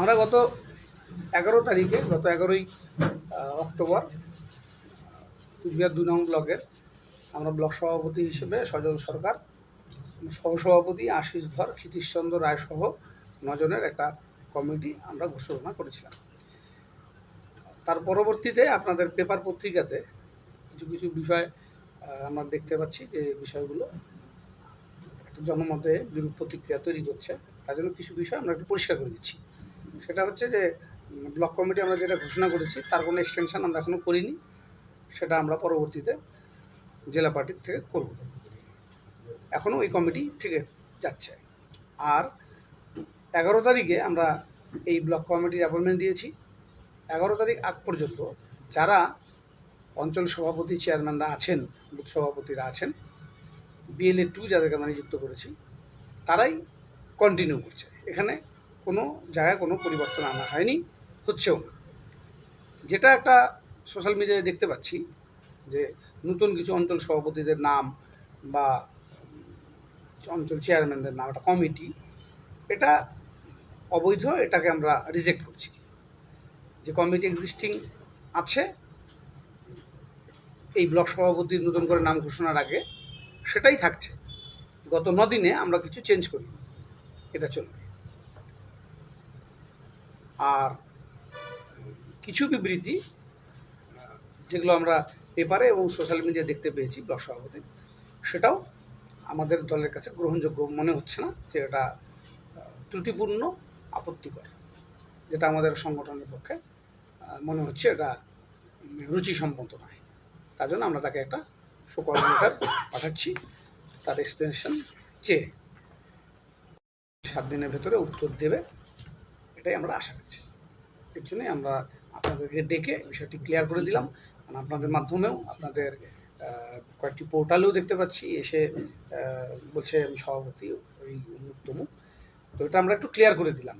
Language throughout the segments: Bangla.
আমরা গত এগারো তারিখে, গত এগারোই অক্টোবর, কুচবিহার দুই নং ব্লকের আমরা ব্লক সভাপতি হিসেবে সজল সরকার, সহসভাপতি আশিস ধর, ক্ষিতীশচন্দ্র রায় সহ নজনের একটা কমিটি আমরা ঘোষণা করেছিলাম। তার পরবর্তীতে আপনাদের পেপার পত্রিকাতে কিছু কিছু বিষয় আমরা দেখতে পাচ্ছি যে বিষয়গুলো একটা জনমতে বিরূপ প্রতিক্রিয়া তৈরি করছে। তার জন্য কিছু বিষয় আমরা একটু পরিষ্কার করে দিচ্ছি। সেটা হচ্ছে যে ব্লক কমিটি আমরা যেটা ঘোষণা করেছি, তার কোনো এক্সটেনশন আমরা এখনও করিনি। সেটা আমরা পরবর্তীতে জেলা পার্টির থেকে করব। এখনও ওই কমিটি থেকে যাচ্ছে। আর এগারো তারিখে আমরা এই ব্লক কমিটির অ্যাপয়েন্টমেন্ট দিয়েছি। এগারো তারিখ আগ পর্যন্ত যারা অঞ্চল সভাপতি চেয়ারম্যানরা আছেন বুথ সভাপতিরা আছেন বিএলএ টু যাদেরকে আমরা নিযুক্ত করেছি, তারাই কন্টিনিউ করছে। এখানে কোনো জায়গায় কোনো পরিবর্তন আনা হয়নি, হচ্ছেও না। যেটা একটা সোশ্যাল মিডিয়ায় দেখতে পাচ্ছি, যে নতুন কিছু অঞ্চল সভাপতিদের নাম বা অঞ্চল চেয়ারম্যানদের নাম, একটা কমিটি এটা অবৈধ, এটাকে আমরা রিজেক্ট করছি। যে কমিটি এক্সিস্টিং আছে, এই ব্লক সভাপতির নতুন করে নাম ঘোষণার আগে সেটাই থাকছে। গত নদিনে আমরা কিছু চেঞ্জ করি এটা চলবে। আর কিছু বিবৃতি, যেগুলো আমরা পেপারে এবং সোশ্যাল মিডিয়া দেখতে পেয়েছি ব্লক সভাপতি, সেটাও আমাদের দলের কাছে গ্রহণযোগ্য মনে হচ্ছে না যে এটা ত্রুটিপূর্ণ, আপত্তিকর, যেটা আমাদের সংগঠনের পক্ষে মনে হচ্ছে এটা রুচিসম্মত নয়। তার জন্য আমরা তাকে একটা সুকর লেটার পাঠাচ্ছি তার এক্সপ্লেনেশন চেয়ে। সাত দিনের ভেতরে উত্তর দেবে। এটাই আমরা আশা করছি। এর জন্যই আমরা আপনাদেরকে ডেকে বিষয়টি ক্লিয়ার করে দিলাম। কারণ আপনাদের মাধ্যমেও আপনাদের কয়েকটি পোর্টালেও দেখতে পাচ্ছি, এসে বলছে আমি সভাপতি, ওই অমুক তমুক তো এটা আমরা একটু ক্লিয়ার করে দিলাম।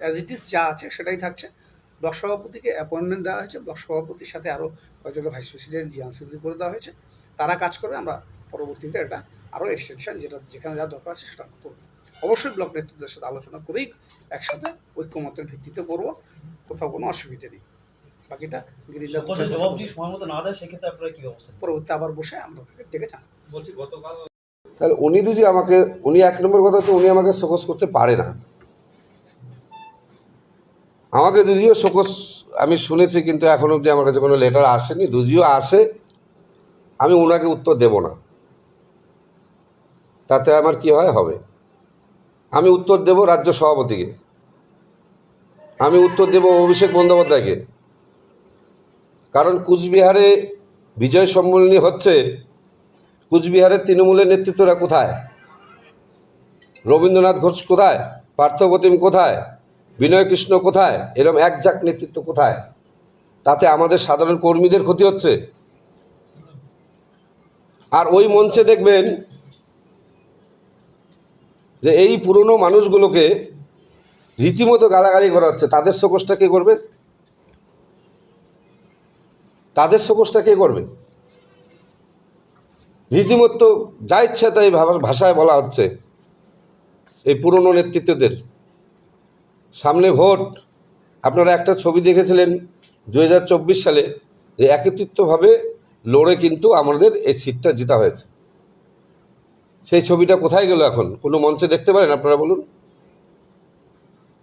অ্যাজ ইট ইজ যা আছে সেটাই থাকছে। ব্লক সভাপতিকে অ্যাপয়েন্টমেন্ট দেওয়া হয়েছে। ব্লক সভাপতির সাথে আরও কয়েকজন ভাইস প্রেসিডেন্ট জিয়ান সেক্রেটারি করে দেওয়া হয়েছে। তারা কাজ করে আমরা পরবর্তীতে এটা আরও এক্সটেনশন যেটা যেখানে যা দরকার আছে সেটা করব। অবশ্যই ব্লক নেতৃত্বের সাথে আলোচনা করেই একসাথে ঐক্যমতের ভিত্তিতে করব। কোথাও কোনো অসুবিধে নেই। বাকিটা গিরিজা? পরবর্তী আবার বসে আমরা ডেকে বলছি গতকাল তাহলে উনি যদি আমাকে উনি এক নম্বর কথা হচ্ছে উনি আমাকে শোকস করতে পারে না। আমাকে যদিও শোকস আমি শুনেছি কিন্তু এখন অবধি আমার কাছে কোনো লেটার আসেনি। যদিও আসে আমি ওনাকে উত্তর দেব না। তাতে আমার কি হয়? হবে। আমি উত্তর দেব রাজ্য সভাপতিকে। আমি উত্তর দেব অভিষেক বন্দ্যোপাধ্যায়কে। কারণ কুচবিহারে বিজয় সম্মেলনী হচ্ছে, কুচবিহারের তৃণমূলের নেতৃত্বরা কোথায়? রবীন্দ্রনাথ ঘোষ কোথায়? পার্থপ্রতিম কোথায়? বিনয় কৃষ্ণ কোথায়? এরম একজাক নেতৃত্ব কোথায়? তাতে আমাদের সাধারণ কর্মীদের ক্ষতি হচ্ছে। আর ওই মঞ্চে দেখবেন যে এই পুরনো মানুষগুলোকে রীতিমতো গালাগালি করা হচ্ছে, তাদের শোকসটা কে করবে? তাদের শোকসটা কে করবে? রীতিমতো যা ইচ্ছা তাই ভাষায় বলা হচ্ছে। এই পুরনো নেতৃত্বদের সামনে ভোট। আপনারা একটা ছবি দেখেছিলেন দু হাজার চব্বিশ সালে যে একত্রিতভাবে লড়ে কিন্তু আমাদের এই সিটটা জিতা হয়েছে। সেই ছবিটা কোথায় গেল এখন? কোনো মঞ্চে দেখতে পারেন আপনারা বলুন।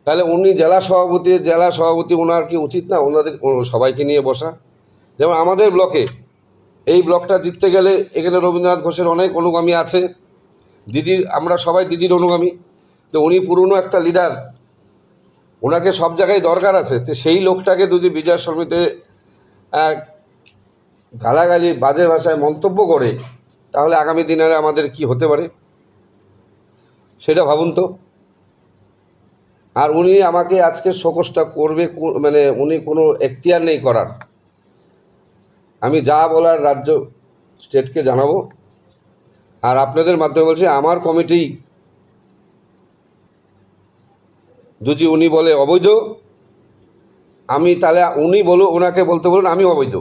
তাহলে উনি জেলা সভাপতি জেলা সভাপতি ওনার কি উচিত না? ওনাদের সবাইকে নিয়ে বসা। যেমন আমাদের ব্লকে এই ব্লকটা জিততে গেলে এখানে রবীন্দ্রনাথ ঘোষের অনেক অনুগামী আছে। দিদির আমরা সবাই দিদির অনুগামী। তো উনি পুরনো একটা লিডার। ওনাকে সব জায়গায় দরকার আছে। তো সেই লোকটাকে যদি বিজয় সমিতিতে আহ, গালাগালি বাজে ভাষায় মন্তব্য করে তাহলে আগামী দিনে আমাদের কি হতে পারে? সেটা ভাবুন তো। আর উনি আমাকে আজকে শোকসটা করবে মানে উনি কোনো এখতিয়ার নেই করার। আমি যা বলার রাজ্য স্টেটকে জানাব। আর আপনাদের মাধ্যমে বলছি, আমার কমিটি যদি উনি বলে অবৈধ, আমি তাহলে উনি বলো ওনাকে বলতে বলুন আমি অবৈধ।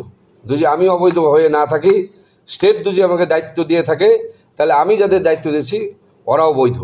যদি আমি অবৈধ হয়ে না থাকি স্টেট যদি আমাকে দায়িত্ব দিয়ে থাকে তাহলে আমি যাদের দায়িত্ব দিয়েছি ওরাও বৈধ।